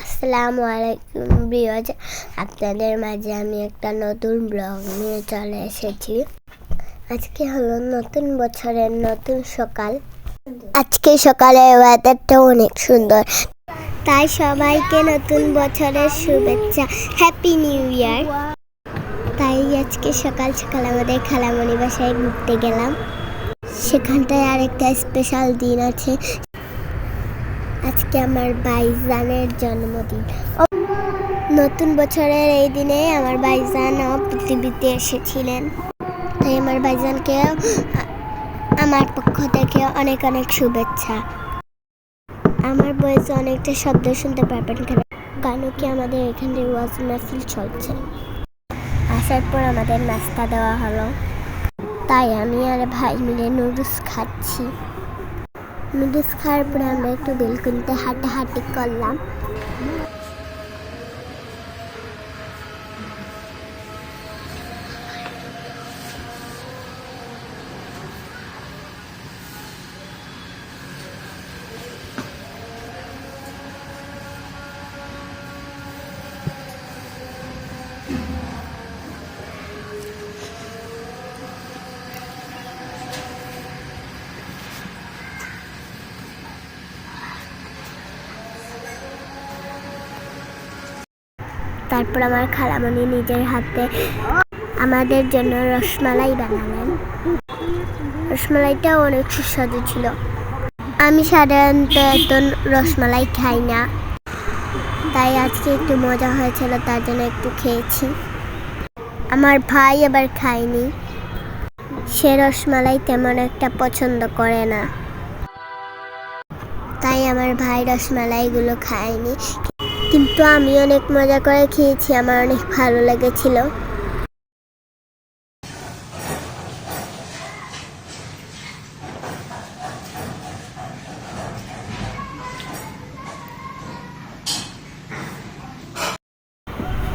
আসসালামু আলাইকুম বিয়জ আপনাদের মাঝে আমি একটা নতুন ব্লগ নিয়ে চলে এসেছি। আজকে হলো নতুন বছরের নতুন সকাল। আজকে সকালে ওয়েদারটা অনেক সুন্দর। তাই সবাইকে নতুন বছরের শুভেচ্ছা। হ্যাপি নিউ ইয়ার তাই আজকে সকাল সকাল আমাদের খালামণি বাসায় ঘুরতে গেলাম। সেখানটায় আরেকটা স্পেশাল দিন আছে। আজকে আমার ভাইজানের জন্মদিন। নতুন বছরের এই দিনে আমার ভাইজানও পৃথিবীতে এসেছিলেন। তাই আমার ভাইজানকে আ- আমার পক্ষ থেকে অনেক অনেক শুভেচ্ছা। আমার বয়সে অনেকটা শব্দ শুনতে পারবেন কেন? গানও কি আমাদের এখানে ওয়াজ মাহফিল চলছে? আসার পর আমাদের নাস্তা দেওয়া হলো। তাই আমি আর ভাই মিলে নুডলস খাচ্ছি। নুডলস খাওয়ার পরে আমরা একটু বেলকুনিতে হাঁটাহাঁটি করলাম। তারপর আমার খালামণি নিজের হাতে আমাদের জন্য রসমালাই বানালেন। রসমালাইটা অনেক সুস্বাদু ছিল। আমি সাধারণত এত রসমালাই খাই না। তাই আজকে একটু মজা হয়েছিল, তার জন্য একটু খেয়েছি। আমার ভাই আবার খায়নি। সে রসমালাই তেমন একটা পছন্দ করে না। তাই আমার ভাই রসমালাইগুলো খায়নি। কিন্তু আমি অনেক মজা করে খেয়েছি, আমার অনেক ভালো লেগেছিল।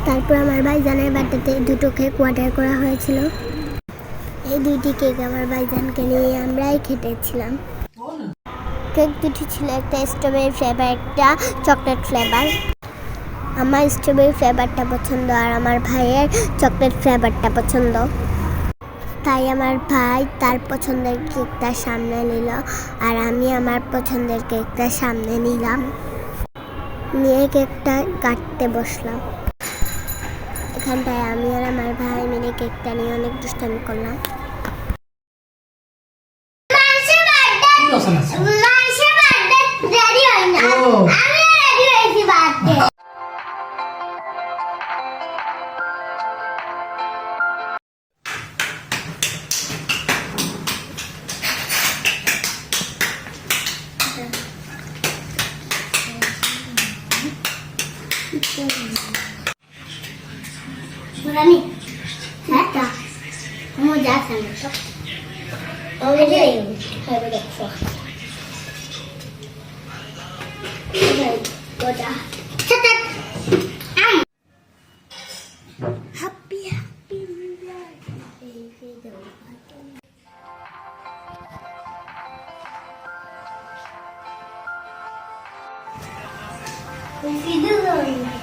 তারপর আমার ভাইজানের বার্থডেতে দুটো কেক অর্ডার করা হয়েছিল। এই দুইটি কেক আমার ভাইজানকে নিয়ে আমরাই খেটেছিলাম। কেক দুটি ছিল একটা স্ট্রবেরি ফ্লেভার একটা চকলেট ফ্লেভার আমার স্ট্রবেরি ফ্লেভারটা পছন্দ আর আমার ভাইয়ের চকলেট ফ্লেভারটা পছন্দ। তাই আমার ভাই তার পছন্দের কেকটা সামনে নিল আর আমি আমার পছন্দের কেকটা সামনে নিলাম। নিয়ে কেকটা কাটতে বসলাম। এখানটায় আমি আর আমার ভাই মিলে কেকটা নিয়ে অনেক দুষ্টামি করলাম। Murani, nata. I'm está no chão? Onde é eu? Aí vou dar fora. Vou dar. Tchatat! Ai! Happy, happy year. If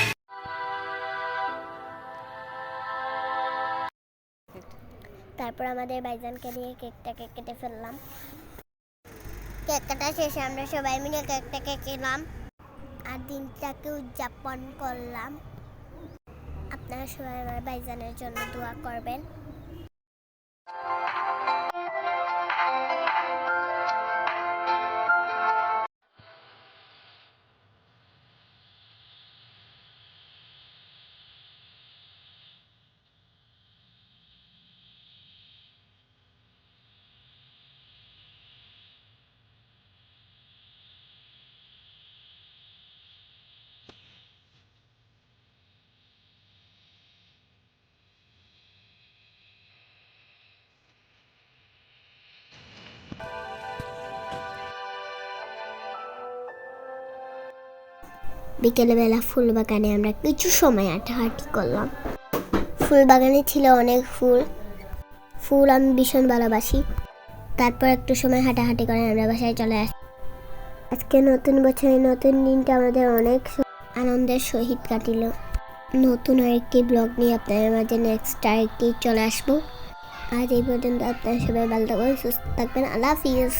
আমাদের বাইজানকে নিয়ে কেকটাকে কেটে ফেললাম। কেক শেষে আমরা সবাই মিলে কেকটাকে খেলাম। আর দিনটাকে উদযাপন করলাম। আপনারা সবাই আমার বাইজানের জন্য দোয়া করবেন। বিকেলবেলা ফুল বাগানে আমরা কিছু সময় হাঁটাহাঁটি করলাম। ফুল বাগানে ছিল অনেক ফুল। ফুল আমি ভীষণ ভালোবাসি। তারপর একটু সময় হাঁটাহাঁটি করে আমরা বাসায় চলে আসি। আজকে নতুন বছরের নতুন দিনটা আমাদের অনেক আনন্দের সহিত কাটিল। নতুন আরেকটি ব্লগ নিয়ে আপনাদের মাঝে নেক্সট আরেকটি চলে আসব। আজ এই পর্যন্ত আপনারা সবাই ভালো থাকবেন, সুস্থ থাকবেন। আল্লাহ হাফিজ।